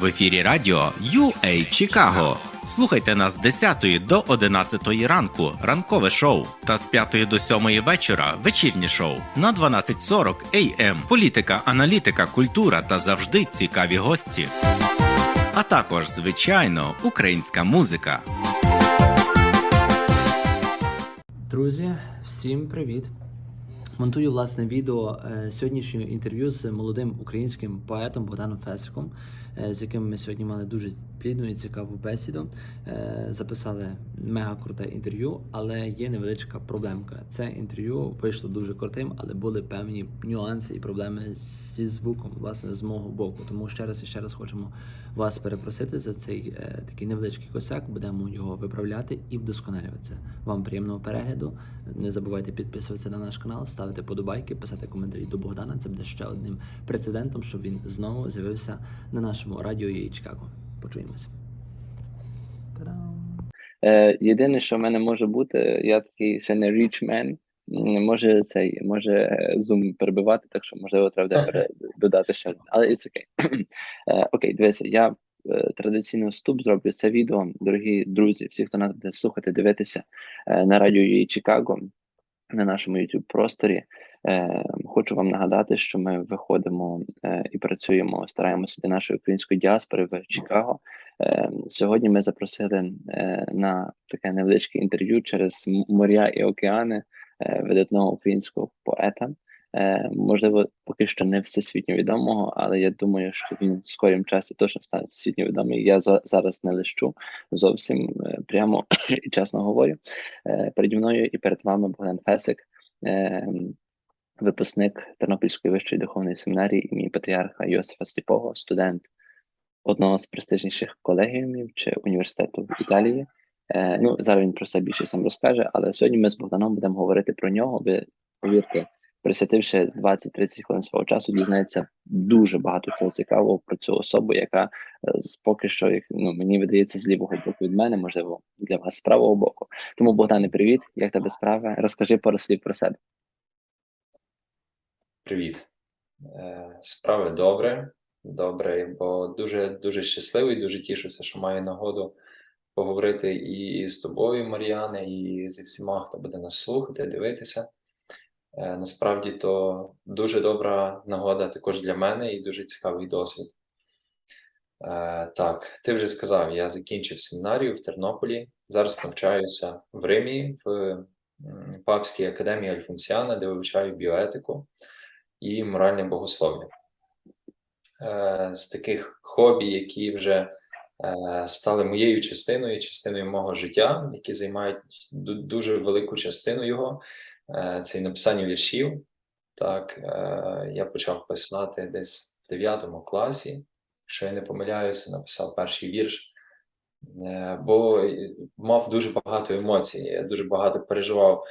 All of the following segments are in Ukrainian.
В ефірі радіо UA Чикаго. Слухайте нас з 10 до 11 ранку ранкове шоу та з 5 до 7 вечора вечірнє шоу на 12.40 AM. Політика, аналітика, культура та завжди цікаві гості. А також, звичайно, українська музика. Друзі, всім привіт! Монтую власне відео е, сьогоднішнього інтерв'ю з молодим українським поетом Богданом Фесиком, з якими ми сьогодні мали дуже плідну і цікаву бесіду. Е, Записали мега круте інтерв'ю, але є невеличка проблемка. Це інтерв'ю вийшло дуже крутим, але були певні нюанси і проблеми зі звуком, власне, з мого боку. Тому ще раз і ще раз хочемо вас перепросити за цей е, такий невеличкий косяк. Будемо його виправляти і вдосконалюватися. Вам приємного перегляду. Не забувайте підписуватися на наш канал, ставити подобайки, писати коментарі до Богдана. Це буде ще одним прецедентом, щоб він знову з'явився на нашому радіо «ЮА Чикаго. Почуємося. Та-дам! Е, єдине, що в мене може бути, я такий ще не rich man, м, може цей, може е, Zoom перебивати, так що можливо треба додати ще. Але it's okay. Е, Окей, дивися, я е, традиційний вступ зроблю це відео, дорогі друзі, всі, хто нас буде слухати, дивитися е, на радіо Чикаго, на нашому youtube просторі. Е, хочу вам нагадати, що ми виходимо е, і працюємо, стараємося для нашої української діаспори в Чикаго. Е, Сьогодні ми запросили е, на таке невеличке інтерв'ю через моря і океани е, видатного українського поета. Е, Можливо, поки що не всесвітньо відомого, але я думаю, що він в скорім часі точно стане всесвітньо відомий. Я за- зараз не лищу зовсім е, прямо і чесно говорю. Е, Переді мною і перед вами Богдан Фесик, випускник Тернопільської вищої духовної семінарії імені Патріарха Йосифа Сліпого, студент одного з престижніших колегіумів чи університету в Італії. Ну, зараз він про це більше сам розкаже, але сьогодні ми з Богданом будемо говорити про нього. Ви повірте, присвятивши 20-30 хвилин свого часу, дізнається дуже багато чого цікавого про цю особу, яка е, поки що, як ну мені видається, з лівого боку від мене, можливо, для вас з правого боку. Тому, Богдане, привіт, як тебе справи? Розкажи пару слів про себе. Привіт. Е, Справи добре, добре, бо дуже дуже щасливий, дуже тішуся, що маю нагоду поговорити і з тобою, Мар'яне, і зі всіма, хто буде нас слухати, дивитися. Е, Насправді то дуже добра нагода також для мене і дуже цікавий досвід. Е, Так, ти вже сказав, я закінчив семінарію в Тернополі. Зараз навчаюся в Римі в Папській академії Альфонсіана, де вивчаю біоетику і моральне богослов'я. Е, З таких хобі, які вже стали моєю частиною, частиною мого життя, які займають дуже велику частину його, це і написання віршів. Так, е, я почав писати десь в 9 класі. Якщо я не помиляюся, написав перший вірш, е, бо е, мав дуже багато емоцій, я дуже багато переживав.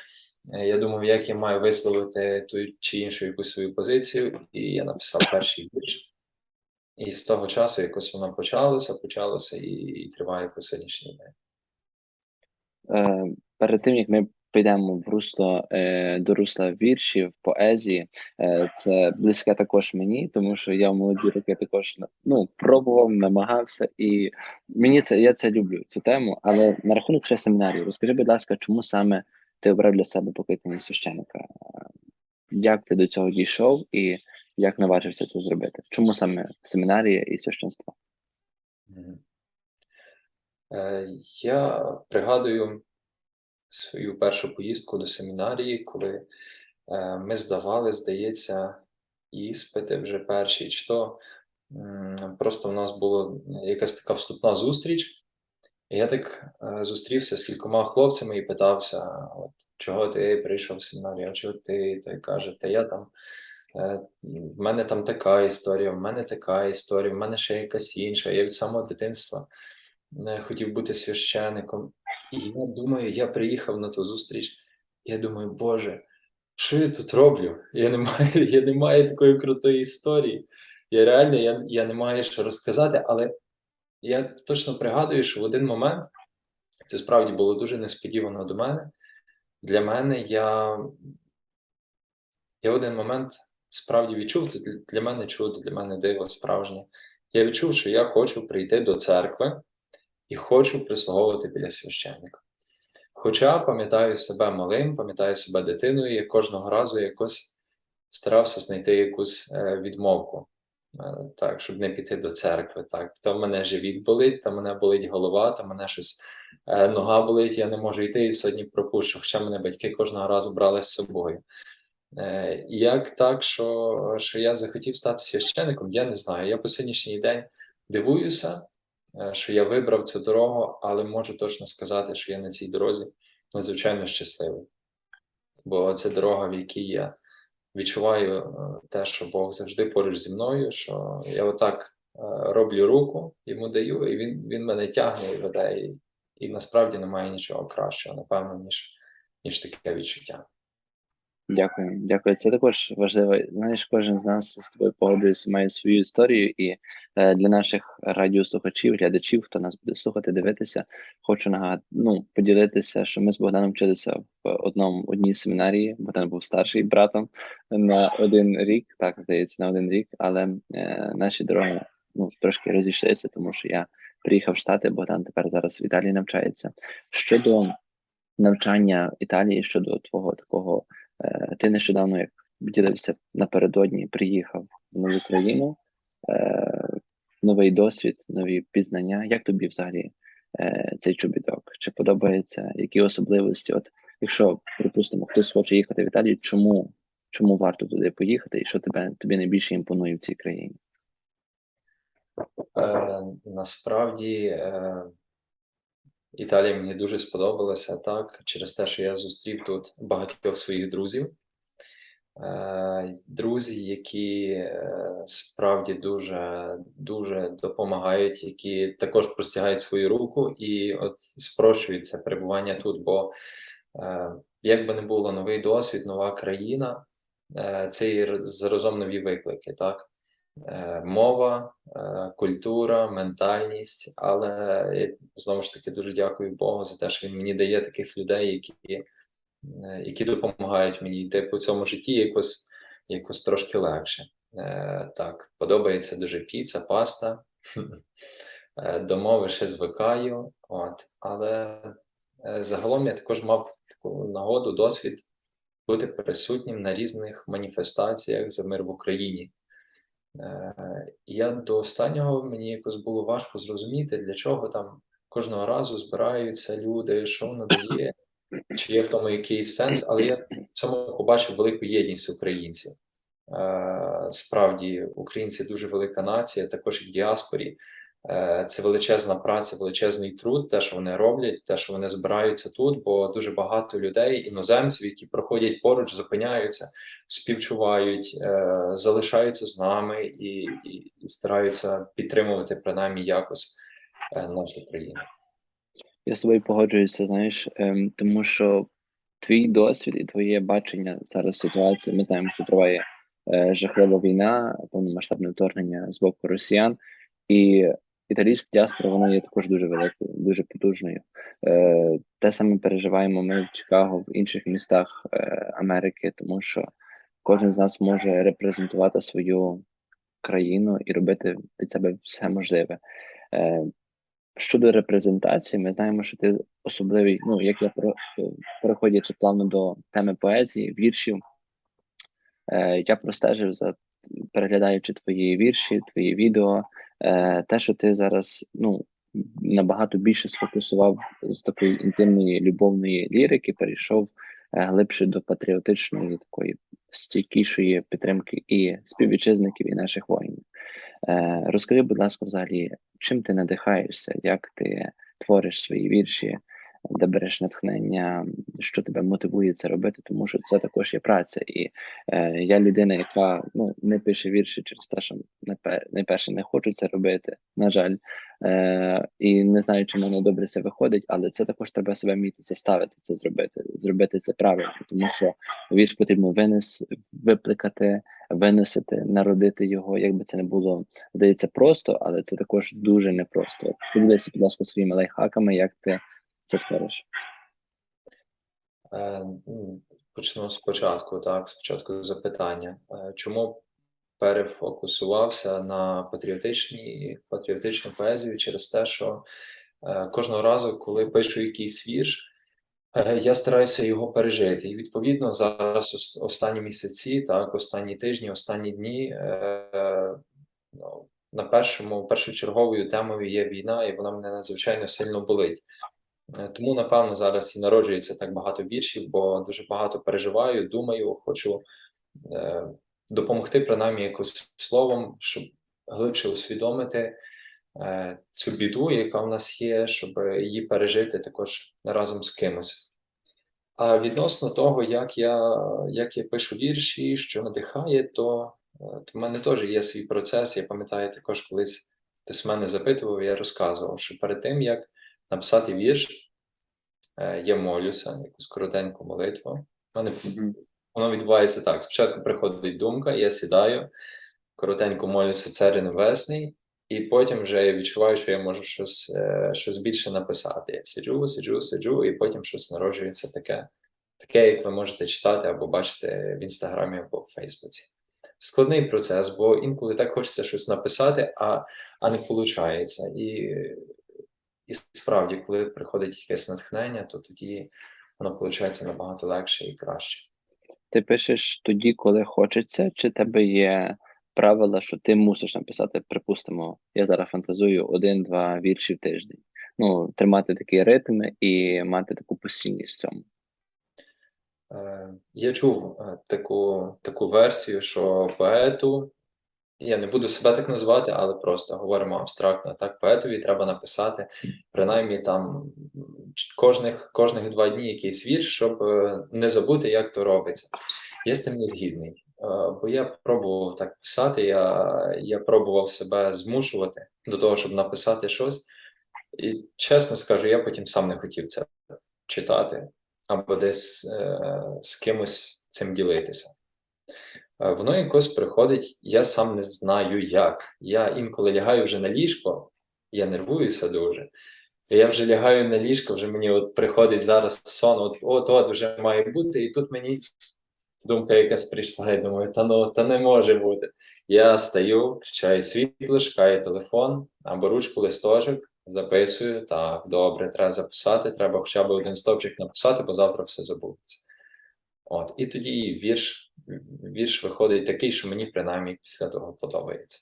Е, Я думав, як я маю висловити ту чи іншу якусь свою позицію, і я написав перший вірш. І з того часу якось воно почалося, почалося і, і триває по сьогоднішній день. Е, перед тим як ми підемо в русло е, до русла віршів, поезії, е, це близьке також мені, тому що я в молоді роки також ну, пробував, намагався, і мені це я це люблю, цю тему. Але на рахунок ще семінарії, розкажи, будь ласка, чому саме ти обрав для себе покликання священика? Е, Як ти до цього дійшов і як наважився це зробити? Чому саме семінарія і священство? Е, Я пригадую свою першу поїздку до семінарії, коли е, ми здавали, здається, іспити вже перші, чи то просто в нас була якась така вступна зустріч. І я так е, зустрівся з кількома хлопцями і питався, от, чого ти прийшов в семінарію, а чого ти? Той каже, та я там, е, в мене там така історія, в мене така історія, в мене ще якась інша. Я від самого дитинства не хотів бути священником. І я думаю, я приїхав на ту зустріч, я думаю, Боже, що я тут роблю? Я не маю, я не маю такої крутої історії. Я реально я, я не маю що розказати, але я точно пригадую, що в один момент це справді було дуже несподівано до мене. Для мене я, я в один момент справді відчув це для- мене чудо, для мене диво справжнє. я відчув, що я хочу прийти до церкви і хочу прислуговувати біля священника. Хоча пам'ятаю себе малим, пам'ятаю себе дитиною, і кожного разу якось старався знайти якусь е, відмовку, е, так, щоб не піти до церкви. Так, то мене живіт болить, то мене болить голова, то мене щось е, нога болить, я не можу йти і сьогодні пропущу. Хоча мене батьки кожного разу брали з собою. Як так, що, що я захотів стати священником, я не знаю. Я по сьогоднішній день дивуюся, що я вибрав цю дорогу, але можу точно сказати, що я на цій дорозі надзвичайно щасливий. Бо це дорога, в якій я відчуваю е, те, що Бог завжди поруч зі мною, що я отак е, роблю руку, йому даю, і він, він мене тягне і веде. І, і насправді немає нічого кращого, напевно, ніж, ніж таке відчуття. Дякую, дякую. Це також важливо. Знаєш, кожен з нас з тобою погоджується, має свою історію, і е, для наших радіослухачів, глядачів, хто нас буде слухати, дивитися, хочу нагад... ну, поділитися, що ми з Богданом вчилися в одному одній семінарії. Богдан був старший братом на один рік, так здається, на один рік, але е, наші дороги ну, трошки розійшлися, тому що я приїхав в Штати, Богдан тепер зараз в Італії навчається. Щодо навчання Італії, щодо твого такого. Е, Ти нещодавно, як ділився напередодні, приїхав в нову країну, е, новий досвід, нові пізнання. Як тобі взагалі е, цей чобіток? Чи подобається які особливості? От якщо, припустимо, хтось хоче їхати в Італію, чому, чому варто туди поїхати, і що тебе тобі найбільше імпонує в цій країні? Е, насправді е, Італія мені дуже сподобалася так, через те, що я зустрів тут багатьох своїх друзів. Е, друзі, які е, справді дуже дуже допомагають, які також простягають свою руку і от спрощують це перебування тут. Бо е, як би не було новий досвід, нова країна, це і заразом нові виклики, так? Е, Мова, е, культура, ментальність, але я знову ж таки дуже дякую Богу за те, що він мені дає таких людей, які е, які допомагають мені йти по цьому житті якось, якось трошки легше. Так, подобається дуже піца, паста. До мови ще звикаю, от, але загалом я також мав таку нагоду, досвід бути присутнім на різних маніфестаціях за мир в Україні. Е, я до останнього мені якось було важко зрозуміти, для чого там кожного разу збираються люди, що воно дає, чи є в тому якийсь сенс, але я в цьому побачив велику єдність українців. Е, Справді, українці дуже велика нація, також і в діаспорі. Е, Це величезна праця, величезний труд, те, що вони роблять, те, що вони збираються тут, бо дуже багато людей, іноземців, які проходять поруч, зупиняються, співчувають, е, залишаються з нами і, і, і стараються підтримувати принаймні якось е, нашу країну. Я з тобою погоджуюся, знаєш, ем, тому що твій досвід і твоє бачення зараз ситуації, ми знаємо, що триває е, жахлива війна, повномасштабне вторгнення з боку росіян, і італійська діаспора вона є також дуже великою, дуже потужною. Е, те саме переживаємо ми в Чикаго, в інших містах е, Америки, тому що кожен з нас може репрезентувати свою країну і робити від себе все можливе. Е, Щодо репрезентації, ми знаємо, що ти особливий. Ну, як я про- переходячи плавно до теми поезії, віршів, е, я простежив за переглядаючи твої вірші, твої відео, е, те, що ти зараз ну, набагато більше сфокусував з такої інтимної любовної лірики, перейшов е, глибше до патріотичної такої стійкішої підтримки і співвітчизників, і наших воїнів. Е, розкажи, будь ласка, взагалі, чим ти надихаєшся, як ти твориш свої вірші, де береш натхнення, що тебе мотивує це робити, тому що це також є праця. І е, я людина, яка ну, не пише вірші через те, що найпе- найперше не хочу це робити, на жаль. Е, і не знаю, чи мене добре це виходить, але це також треба себе вміти заставити це зробити, зробити це правильно, тому що вірш потрібно винес, випликати, виносити, народити його, як би це не було, здається, просто, але це також дуже непросто. Поділися, будь ласка, своїми лайфхаками, як ти це твориш. Е, ну, Почну спочатку, так, спочатку запитання. Е, Чому перефокусувався на патріотичній, патріотичну поезію через те, що е, кожного разу, коли пишу якийсь вірш, я стараюся його пережити. І відповідно зараз останні місяці, так, останні тижні, останні дні. Ну, на першому першочерговою темою є війна, і вона мене надзвичайно сильно болить. Е, Тому, напевно, зараз і народжується так багато віршів, бо дуже багато переживаю, думаю, хочу е, допомогти, принаймні, якось словом, щоб глибше усвідомити е, цю біду, яка в нас є, щоб її пережити також разом з кимось. А відносно того, як я, як я пишу вірші, що надихає, то, то в мене теж є свій процес. Я пам'ятаю, також колись хтось мене запитував, я розказував, що перед тим, як написати вірш, е, я молюся, якусь коротеньку молитву. У мене воно відбувається так: спочатку приходить думка, я сідаю, коротенько молюся Царю Небесний, і потім вже я відчуваю, що я можу щось, е, щось більше написати. Я сиджу, сиджу, сиджу, і потім щось народжується таке, таке, як ви можете читати або бачити в інстаграмі або в Фейсбуці. Складний процес, бо інколи так хочеться щось написати, а, а не виходить. І, і справді, коли приходить якесь натхнення, то тоді воно виходить набагато легше і краще. Ти пишеш тоді, коли хочеться, чи тебе є правила, що ти мусиш написати, припустимо, я зараз фантазую один-два вірші в тиждень. Ну, тримати такий ритм і мати таку постійність в цьому. Е, Я чув е, таку, таку версію, що поету, я не буду себе так називати, але просто говоримо абстрактно. Так, поетові треба написати принаймні там кожних, кожних два дні якийсь вірш, щоб е, не забути, як то робиться. Я з тим не згідний. Е, Бо я пробував так писати, я, я пробував себе змушувати до того, щоб написати щось. І чесно скажу, я потім сам не хотів це читати або десь е, з кимось цим ділитися. Воно якось приходить, я сам не знаю як. Я інколи лягаю вже на ліжко, я нервуюся дуже. Я вже лягаю на ліжко, вже мені от приходить зараз сон, от от, от вже має бути, і тут мені думка якась прийшла, я думаю, та ну та не може бути. Я стаю, включаю світло, шукаю телефон або ручку листочок, записую. Так, добре, треба записати, треба хоча б один стопчик написати, бо завтра все забудеться. От, і тоді вірш, вірш виходить такий, що мені принаймні після того подобається.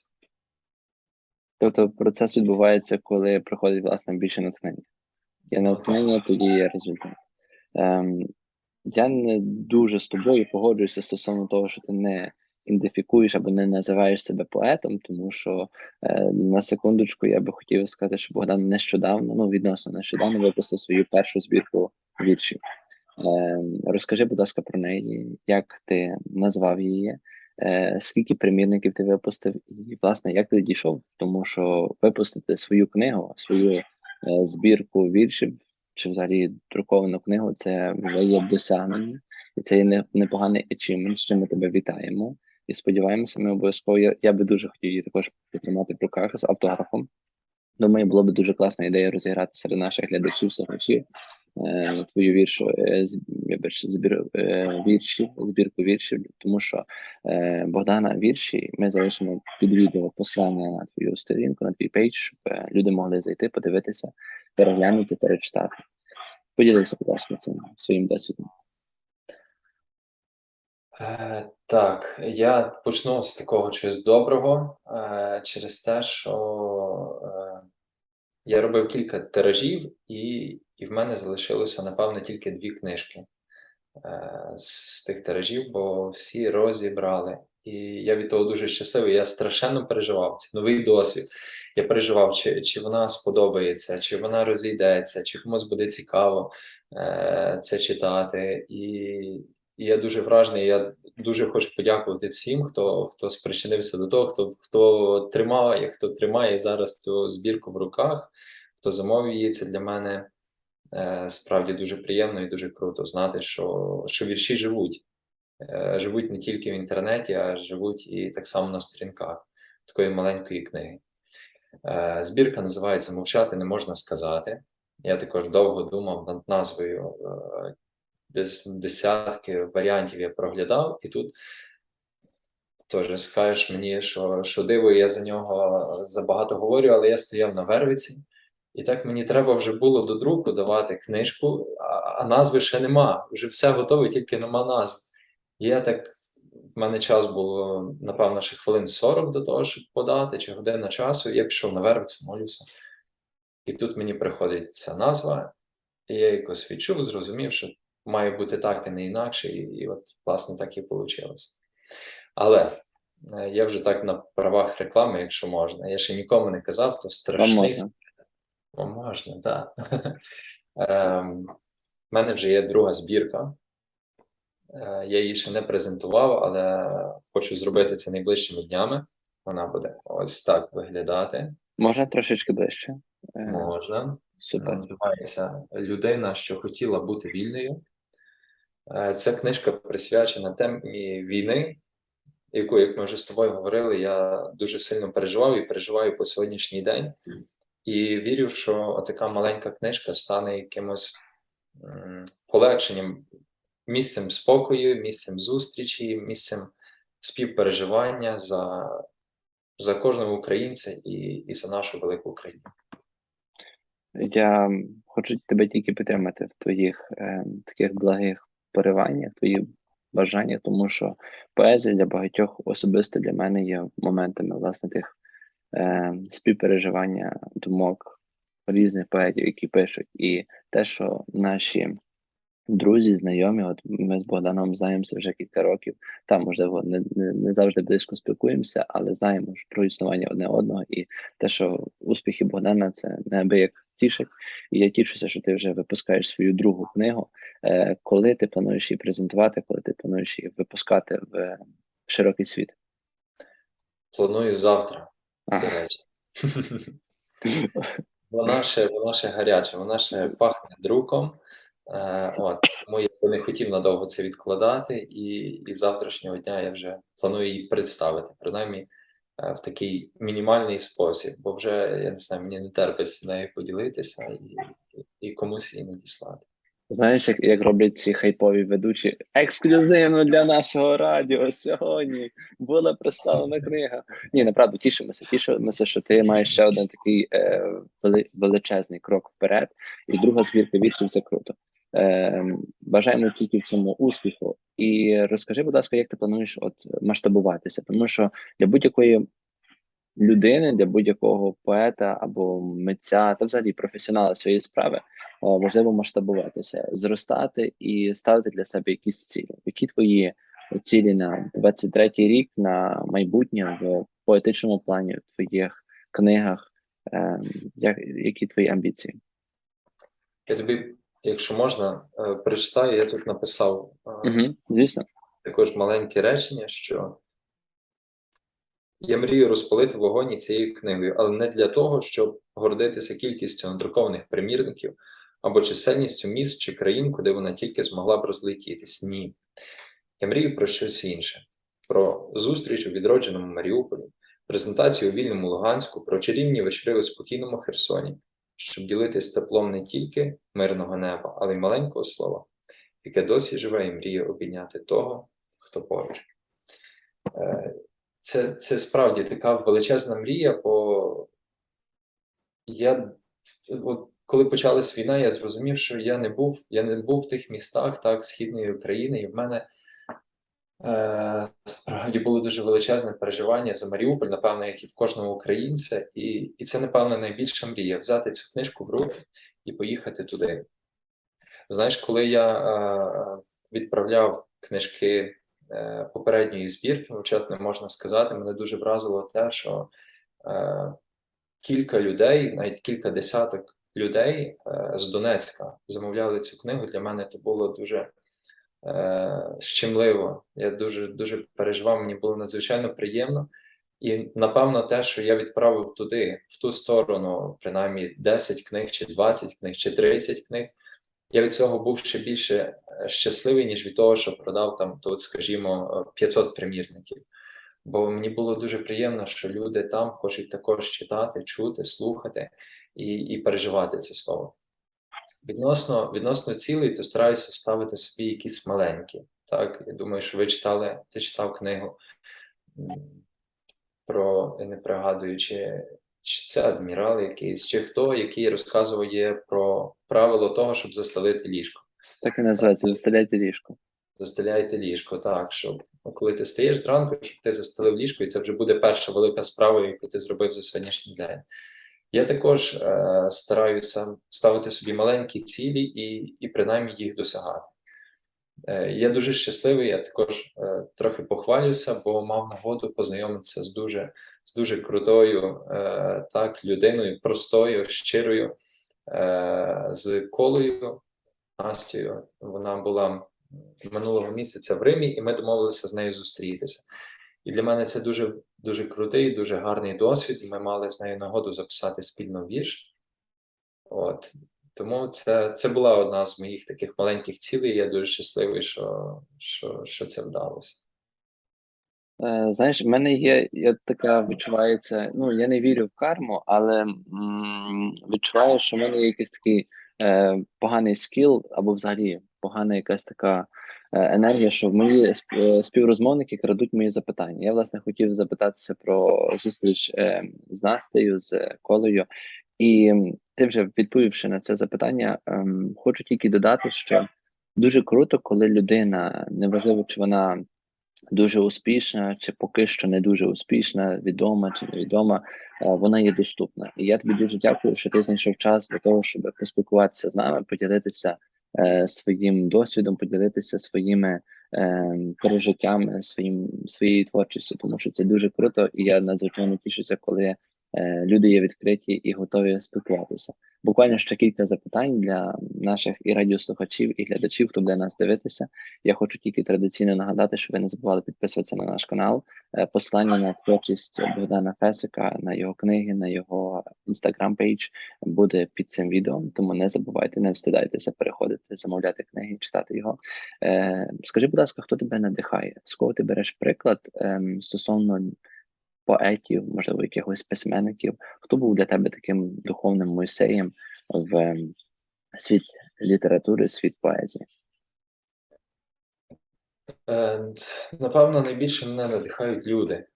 Тобто процес відбувається, коли приходить власне більше натхнення. Є натхнення, тоді є результат. Ем, я не дуже з тобою погоджуюся стосовно того, що ти не ідентифікуєш або не називаєш себе поетом, тому що е, на секундочку я би хотів сказати, що Богдан нещодавно, ну відносно нещодавно випустив свою першу збірку віршів. Ем, розкажи, будь ласка, про неї, як ти назвав її, е, скільки примірників ти випустив, і власне як ти дійшов, тому що випустити свою книгу, свою е, збірку віршів чи взагалі друковану книгу, це вже є досягнення, і це є непоганий achievement, з чим ми тебе вітаємо. І сподіваємося, ми обов'язково. Я, я би дуже хотів її також підтримати в руках з автографом. Думаю, було б дуже класна ідея розіграти серед наших глядачів, слухачів е, твою віршу, е, збір е, віршів, збірку віршів, тому що е, Богдана вірші ми залишимо під відео посилання на твою сторінку, на твій пейдж, щоб е, люди могли зайти, подивитися, переглянути, перечитати. Поділися, будь ласка, цим своїм досвідом. Е, так, я почну з такого чогось доброго, е, через те, що е, я робив кілька тиражів, і, і в мене залишилося, напевно, тільки дві книжки е, з тих тиражів, бо всі розібрали. І я від того дуже щасливий. Я страшенно переживав. Це новий досвід. Я переживав, чи, чи вона сподобається, чи вона розійдеться, чи комусь буде цікаво е, це читати. І, і я дуже вражений. Я дуже хочу подякувати всім, хто хто спричинився до того, хто хто тримає, хто тримає зараз цю збірку в руках, хто замовив її. Це для мене справді дуже приємно і дуже круто знати, що, що вірші живуть. Е, живуть не тільки в інтернеті, а живуть і так само на сторінках такої маленької книги. Е, Збірка називається Мовчати не можна сказати. Я також довго думав над назвою. е, Десь десятки варіантів я проглядав, і тут теж скажеш мені, що, що диво, я за нього забагато говорю, але я стояв на Вервиці, і так мені треба вже було до друку давати книжку, а, а назви ще нема. Вже все готове, тільки нема назв. І я так, в мене час було, напевно, ще хвилин 40 до того, щоб подати, чи година часу, і я пішов на Вервицю, молюся. І тут мені приходить ця назва, і я якось відчув, зрозумів, що має бути так, і не інакше, і, і от, власне, так і вийшло. Але е, я вже так на правах реклами, якщо можна. Я ще нікому не казав, то страшний. О, можна, так. Ем, У мене вже є друга збірка. Е, Я її ще не презентував, але хочу зробити це найближчими днями. Вона буде ось так виглядати. Можна трошечки ближче? Е, Можна. Супер. Називається Людина, що хотіла бути вільною. Е, Ця книжка присвячена темі війни, яку, як ми вже з тобою говорили, я дуже сильно переживав і переживаю по сьогоднішній день. І вірю, що така маленька книжка стане якимось полегшенням, місцем спокою, місцем зустрічі, місцем співпереживання за, за кожного українця і, і за нашу велику Україну. Я хочу тебе тільки підтримати в твоїх е, таких благих пориваннях, твоїх бажаннях, тому що поезія для багатьох особисто для мене є моментами власне тих е, співпереживання думок різних поетів, які пишуть, і те, що наші друзі, знайомі, от ми з Богданом знаємося вже кілька років, там, можливо, не, не, не завжди близько спілкуємося, але знаємо про існування одне одного, і те, що успіхи Богдана, це неабияк тішить. І я тішуся, що ти вже випускаєш свою другу книгу. Е, коли ти плануєш її презентувати, коли ти плануєш її випускати в широкий світ? Планую завтра, до речі. Вона ще, вона ще гаряча, вона ще пахне друком. Е, от, тому я не хотів надовго це відкладати, і, і завтрашнього дня я вже планую її представити, принаймні е, в такий мінімальний спосіб, бо вже я не знаю, мені не терпиться нею поділитися і, і комусь її надіслати. Знаєш, як, як роблять ці хайпові ведучі ексклюзивно для нашого радіо сьогодні була представлена книга. Ні, направду тішимося. Тішимося, що ти маєш ще один такий е, величезний крок вперед, і друга збірка віршів це круто. Е, бажаємо тільки в цьому успіху. І розкажи, будь ласка, як ти плануєш от масштабуватися? Тому що для будь-якої людини, для будь-якого поета або митця, та взагалі професіонала своєї справи, важливо масштабуватися, зростати і ставити для себе якісь цілі. Які твої цілі на 23-й рік, на майбутнє в поетичному плані, в твоїх книгах? Е, як, які твої амбіції? Я тобі, якщо можна, е, прочитаю, я тут написав Угу, звісно. також маленьке речення, що я мрію розпалити вогонь цією книгою, але не для того, щоб гордитися кількістю надрукованих примірників або чисельністю міст чи країн, куди вона тільки змогла б розлетітись. Ні. Я мрію про щось інше: про зустріч у відродженому Маріуполі, презентацію у вільному Луганську, про чарівні вечори у спокійному Херсоні, щоб ділитись теплом не тільки мирного неба, але й маленького слова, яке досі живе і мріє обійняти того, хто поруч. Це, це справді така величезна мрія, бо я от коли почалась війна, я зрозумів, що я не був, я не був в тих містах так східної України, і в мене е, справді було дуже величезне переживання за Маріуполь, напевно, як і в кожного українця, і, і це, напевно, найбільша мрія взяти цю книжку в руки і поїхати туди. Знаєш, коли я е, відправляв книжки попередньої збірки, вчать не можна сказати, мене дуже вразило те, що е, кілька людей, навіть кілька десяток людей е, з Донецька замовляли цю книгу. Для мене це було дуже е, щемливо. Я дуже дуже переживав, мені було надзвичайно приємно. І напевно, те, що я відправив туди, в ту сторону, принаймні 10 книг, чи 20 книг, чи 30 книг, я від цього був ще більше е, щасливий, ніж від того, що продав там тут, скажімо, е, 500 примірників. Бо мені було дуже приємно, що люди там хочуть також читати, чути, слухати і, і переживати це слово. Відносно, відносно цілей, то стараюся ставити собі якісь маленькі. Так, я думаю, що ви читали, ти читав книгу про не пригадую, чи, це адмірал якийсь, чи хто, який розказує про правило того, щоб застелити ліжко. Так і називається заставляйте ліжко. Застеляйте ліжко, так, щоб ну, коли ти стаєш зранку, щоб ти застелив ліжко, і це вже буде перша велика справа, яку ти зробив за сьогоднішній день. Я також е, стараюся ставити собі маленькі цілі і, і принаймні їх досягати. Е, я дуже щасливий, я також е, трохи похвалюся, бо мав нагоду познайомитися з дуже, з дуже крутою е, так, людиною, простою, щирою, е, з колою Настю. Вона була минулого місяця в Римі, і ми домовилися з нею зустрітися. І для мене це дуже дуже крутий, дуже гарний досвід. Ми мали з нею нагоду записати спільно вірш. От. Тому це, це була одна з моїх таких маленьких цілей. Я дуже щасливий, що, що, що це вдалося. Е, Знаєш, в мене є, є така відчувається. Ну, я не вірю в карму, але м, відчуваю, що в мене є якийсь такий е, поганий скіл, або взагалі погана якась така е, енергія, що мої сп- е, співрозмовники крадуть мої запитання. Я, власне, хотів запитатися про зустріч е, з Настею, з Колею. І ти вже відповівши на це запитання, ем, хочу тільки додати, що дуже круто, коли людина, неважливо, чи вона дуже успішна, чи поки що не дуже успішна, відома чи невідома, е, вона є доступна. І я тобі дуже дякую, що ти знайшов час для того, щоб поспілкуватися з нами, поділитися е, своїм досвідом, поділитися своїми е, пережиттями, своїм своєю творчістю, тому що це дуже круто, і я надзвичайно тішуся, коли люди є відкриті і готові спілкуватися. Буквально ще кілька запитань для наших і радіослухачів, і глядачів, хто буде нас дивитися. Я хочу тільки традиційно нагадати, що ви не забували підписуватися на наш канал. Е, Посилання на творчість Богдана Фесика, на його книги, на його інстаграм пейдж буде під цим відео. Тому не забувайте, не встидайтеся переходити, замовляти книги, читати його. Е, Скажи, будь ласка, хто тебе надихає? З кого ти береш приклад ем, стосовно поетів, можливо, якихось письменників? Хто був для тебе таким духовним Мойсеєм в ем, світ літератури, світ поезії? Е, Напевно, найбільше мене надихають люди.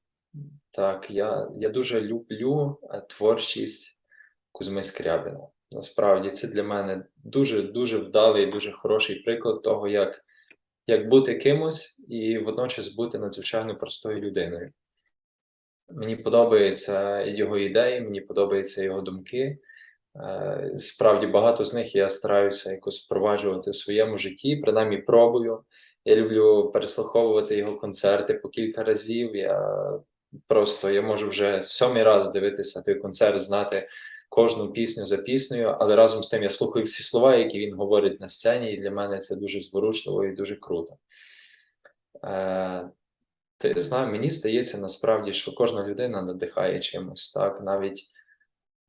Так, я, я дуже люблю е, творчість Кузьми Скрябіна. Насправді, це для мене дуже дуже вдалий, дуже хороший приклад того, як, як бути кимось і водночас бути надзвичайно простою людиною. Мені подобаються його ідеї, мені подобаються його думки. Е, Справді багато з них я стараюся якось впроваджувати в своєму житті, принаймні пробую. Я люблю переслуховувати його концерти по кілька разів. Я просто я можу вже сьомий раз дивитися той концерт, знати кожну пісню за піснею, але разом з тим я слухаю всі слова, які він говорить на сцені, і для мене це дуже зворушливо і дуже круто. Ти знаю, мені здається насправді, що кожна людина надихає чимось, так, навіть,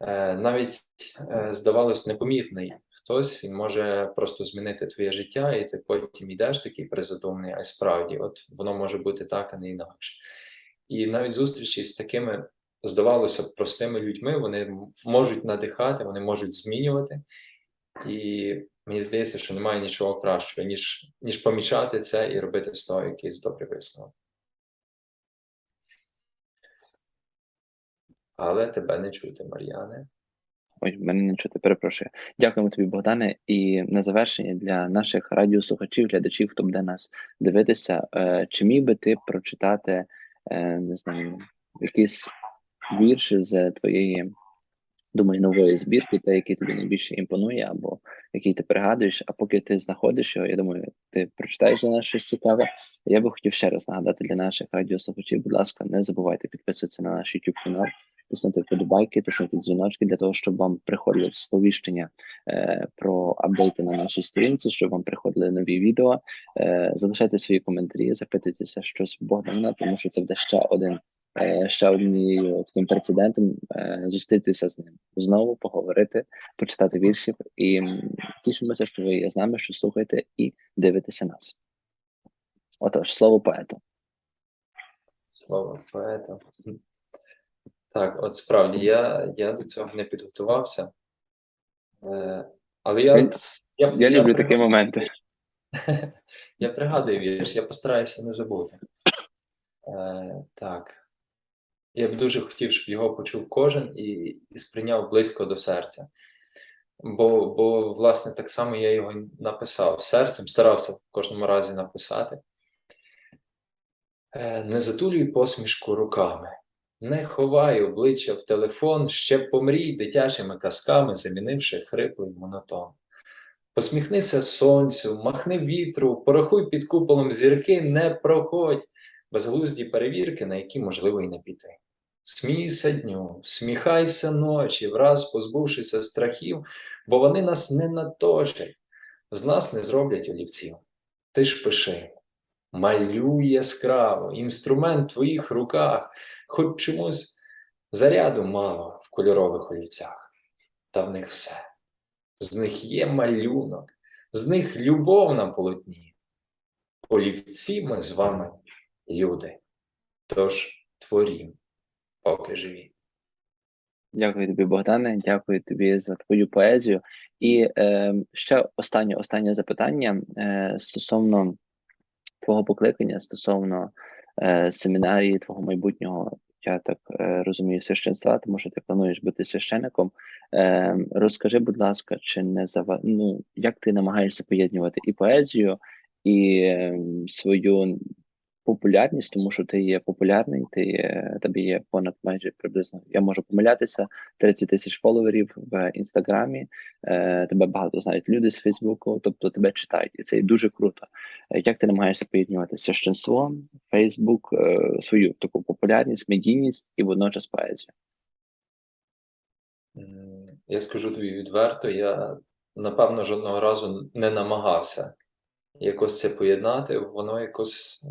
е, навіть е, здавалось, непомітний хтось, він може просто змінити твоє життя, і ти потім йдеш такий призадумний, а справді, от воно може бути так, а не інакше. І навіть зустрічі з такими, здавалося простими людьми, вони можуть надихати, вони можуть змінювати. І мені здається, що немає нічого кращого, ніж, ніж помічати це і робити з того якийсь добрий висновок. Але тебе не чути, Мар'яне. Ой, мене не чути, перепрошую. Дякуємо тобі, Богдане. І на завершення для наших радіослухачів, глядачів, хто буде нас дивитися, чи міг би ти прочитати, не знаю, якісь вірші з твоєї, думаю, нової збірки, та який тобі найбільше імпонує, або який ти пригадуєш, а поки ти знаходиш його, я думаю, ти прочитаєш для нас щось цікаве. Я би хотів ще раз нагадати для наших радіослухачів, будь ласка, не забувайте підписуватися на наш YouTube канал, тиснути вподобайки, тиснути дзвіночки для того, щоб вам приходили сповіщення е, про апдейти на нашій сторінці, щоб вам приходили нові відео. Е, залишайте свої коментарі, запитуйтеся щось Богдана, тому що це буде ще один. е, Ще однією таким прецедентом е, зустрітися з ним знову, поговорити, почитати віршів і тішимося, що ви є з нами, що слухаєте і дивитеся нас. Отож, слово поету. Слово поета. Так, от справді, я, я до цього не підготувався. Е, але я, Він- я, Я люблю такі пригадую- моменти. Я пригадую вірш, я постараюся не забути. Е, так. Я б дуже хотів, щоб його почув кожен і, і сприйняв близько до серця. Бо, бо, власне, так само я його написав серцем, старався в кожному разі написати. Е, Не затулюй посмішку руками, не ховай обличчя в телефон, ще помрій дитячими казками, замінивши хриплий монотон. Посміхнися сонцю, махни вітру, порахуй під куполом зірки, не проходь безглузді перевірки, на які можливо і не піти. Смійся дню, всміхайся ночі, враз позбувшися страхів, бо вони нас не наточать, з нас не зроблять олівців. Ти ж пиши, малюй яскраво, інструмент в твоїх руках, хоч чомусь заряду мало в кольорових олівцях, та в них все. З них є малюнок, з них любов на полотні. Олівці ми з вами люди. Тож творім, поки живі. Дякую тобі, Богдане. Дякую тобі за твою поезію. І е, ще останнє останнє запитання е, стосовно твого покликання, стосовно семінарії, твого майбутнього, я так е, розумію, священства, тому що ти плануєш бути священником. Е, розкажи, будь ласка, чи не зава... ну, як ти намагаєшся поєднувати і поезію, і е, свою популярність, тому що ти є популярний, ти є, тобі є понад майже приблизно, я можу помилятися, 30 тисяч фоловерів в інстаграмі, е, тебе багато знають люди з Фейсбуку, тобто тебе читають, і це дуже круто. Е, Як ти намагаєшся поєднувати священство, Фейсбук, е, свою таку популярність, медійність і водночас поезію? Я скажу тобі відверто, я напевно жодного разу не намагався якось це поєднати, воно якось.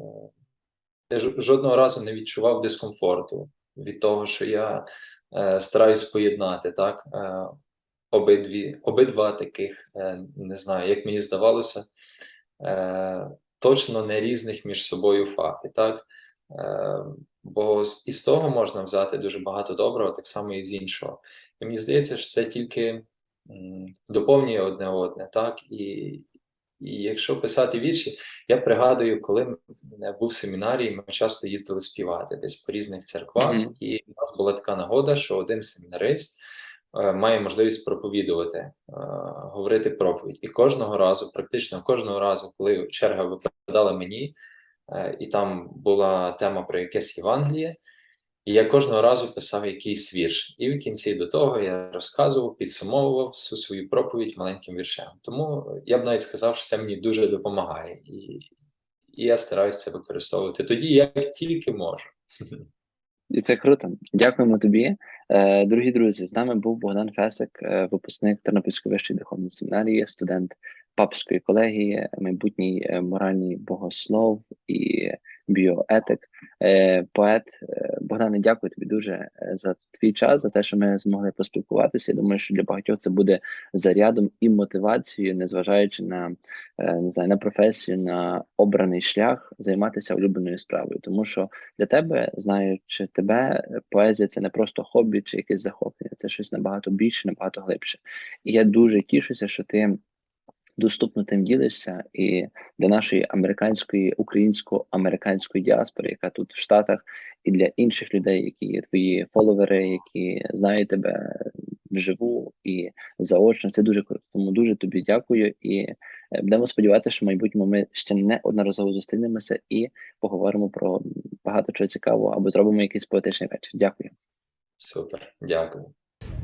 Я жодного разу не відчував дискомфорту від того, що я е, стараюсь поєднати так, е, обидві, обидва таких, е, не знаю, як мені здавалося, е, точно не різних між собою фахи. Так? Е, бо з- із того можна взяти дуже багато доброго, так само і з іншого. І мені здається, що це тільки м, доповнює одне одне, так? І, і якщо писати вірші, я пригадую, коли я був в семінарії, ми часто їздили співати десь по різних церквах, Мгм. і в нас була така нагода, що один семінарист е, має можливість проповідувати, е, говорити проповідь. І кожного разу, практично кожного разу, коли черга випадала мені, е, і там була тема про якесь Євангеліє, і я кожного разу писав якийсь вірш. І в кінці до того я розказував, підсумовував всю свою проповідь маленьким віршем. Тому я б навіть сказав, що це мені дуже допомагає, і, і я стараюся це використовувати тоді, як тільки можу. І це круто. Дякуємо тобі. Е, дорогі друзі, з нами був Богдан Фесик, е, випускник Тернопільської вищої духовної семінарії, студент папської колегії, майбутній е, моральний богослов і біоетик, е, поет. Е, Богдане, дякую тобі дуже е, за твій час, за те, що ми змогли поспілкуватися. Я думаю, що для багатьох це буде зарядом і мотивацією, незважаючи на не знаю, на професію, на обраний шлях, займатися улюбленою справою, тому що для тебе, знаючи тебе, поезія це не просто хобі чи якесь захоплення, це щось набагато більше, набагато глибше. І я дуже тішуся, що ти доступно тим ділишся, і для нашої американської, українсько-американської діаспори, яка тут в Штатах, і для інших людей, які є твої фоловери, які знають тебе вживу і заочно. Це дуже круто. Тому дуже тобі дякую і е, будемо сподіватися, що в майбутньому ми ще неодноразово зустрінемося і поговоримо про багато чого цікавого або зробимо якийсь поетичний вечір. Дякую. Супер, дякую.